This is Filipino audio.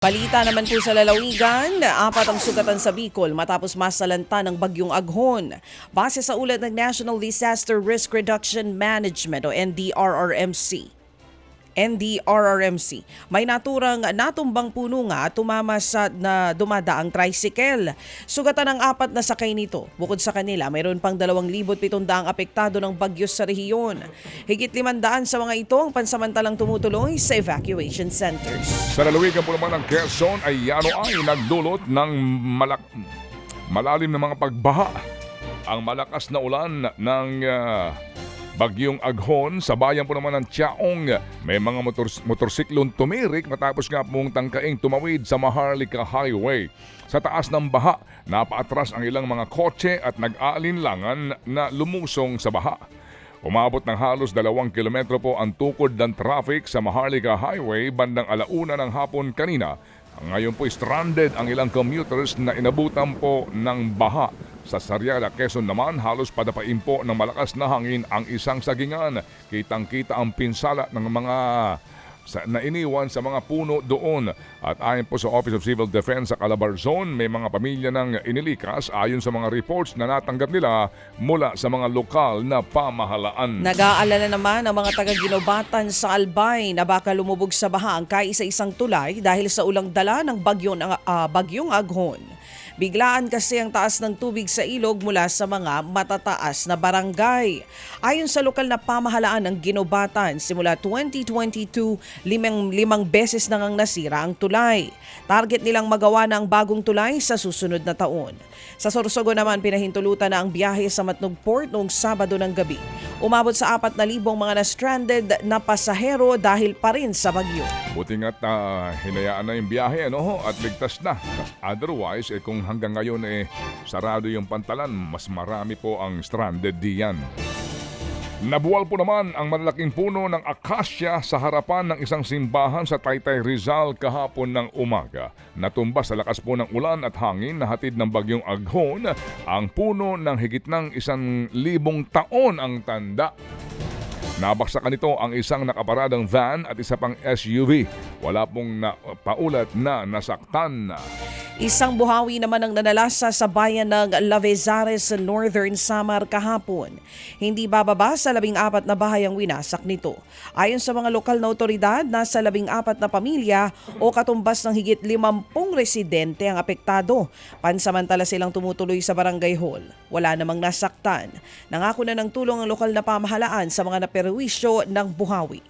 Balita naman po sa lalawigan, apat ang sugatan sa Bicol matapos masalanta ng bagyong Aghon. Base sa ulat ng National Disaster Risk Reduction Management o NDRRMC. NDRRMC. May naturang natumbang puno nga tumama sa na dumadaang tricycle. Sugatan ng apat na sakay nito. Bukod sa kanila, mayroon pang 2,700 apektado ng bagyo sa rehiyon. Higit 500 sa mga ito ang pansamantalang tumutuloy sa evacuation centers. Sa lalawigan po naman ng Quezon ay yano ay nagdulot ng malak malalim na mga pagbaha. Ang malakas na ulan ng ah, bagyong Aghon sa bayan po naman ng Tiaong. May mga motor, motorsiklong tumirik matapos nga pong tangkaing tumawid sa Maharlika Highway. Sa taas ng baha, napaatras ang ilang mga kotse at nag-aalinlangan na lumusong sa baha. Umabot ng halos dalawang kilometro po ang tukod ng traffic sa Maharlika Highway bandang alauna ng hapon kanina. Ngayon po stranded ang ilang commuters na inabutan po ng baha. Sa Sariaya, Quezon naman, halos padapain po ng malakas na hangin ang isang sagingan. Kitang-kita ang pinsala ng mga sa, na iniwan sa mga puno doon. At ayon po sa Office of Civil Defense sa Calabar Zone, may mga pamilya ng inilikas ayon sa mga reports na natanggap nila mula sa mga lokal na pamahalaan. Nag-aalala naman ang mga taga-ginobatan sa Albay na baka lumubog sa baha ang kaisa-isang tulay dahil sa ulang dala ng bagyo ng, ah, bagyong Aghon. Biglaan kasi ang taas ng tubig sa ilog mula sa mga matataas na barangay. Ayon sa lokal na pamahalaan ng Ginobatan, simula 2022, limang, limang beses nang ang nasira ang tulay. Target nilang magawa na ang bagong tulay sa susunod na taon. Sa Sorsogo naman, pinahintulutan na ang biyahe sa Matnog Port noong Sabado ng gabi. Umabot sa 4,000 mga na-stranded na pasahero dahil pa rin sa bagyo. Buti nga't ah, hinayaan na yung biyahe ano, at ligtas na. Otherwise, eh, kung hanggang ngayon eh, sarado yung pantalan, mas marami po ang stranded diyan. Nabuwal po naman ang malalaking puno ng akasya sa harapan ng isang simbahan sa Taytay Rizal kahapon ng umaga. Natumba sa lakas po ng ulan at hangin na hatid ng bagyong Aghon ang puno ng higit ng isang libong taon ang tanda. Nabaksakan nito ang isang nakaparadang van at isa pang SUV. Wala pong na, paulat na nasaktan. Isang buhawi naman ang nanalasa sa bayan ng Lavezares Northern Samar kahapon. Hindi bababa sa labing apat na bahay ang winasak nito. Ayon sa mga lokal na otoridad, nasa labing apat na pamilya o katumbas ng higit limampung residente ang apektado. Pansamantala silang tumutuloy sa barangay hall. Wala namang nasaktan. Nangako na ng tulong ang lokal na pamahalaan sa mga naperwisyo ng buhawi.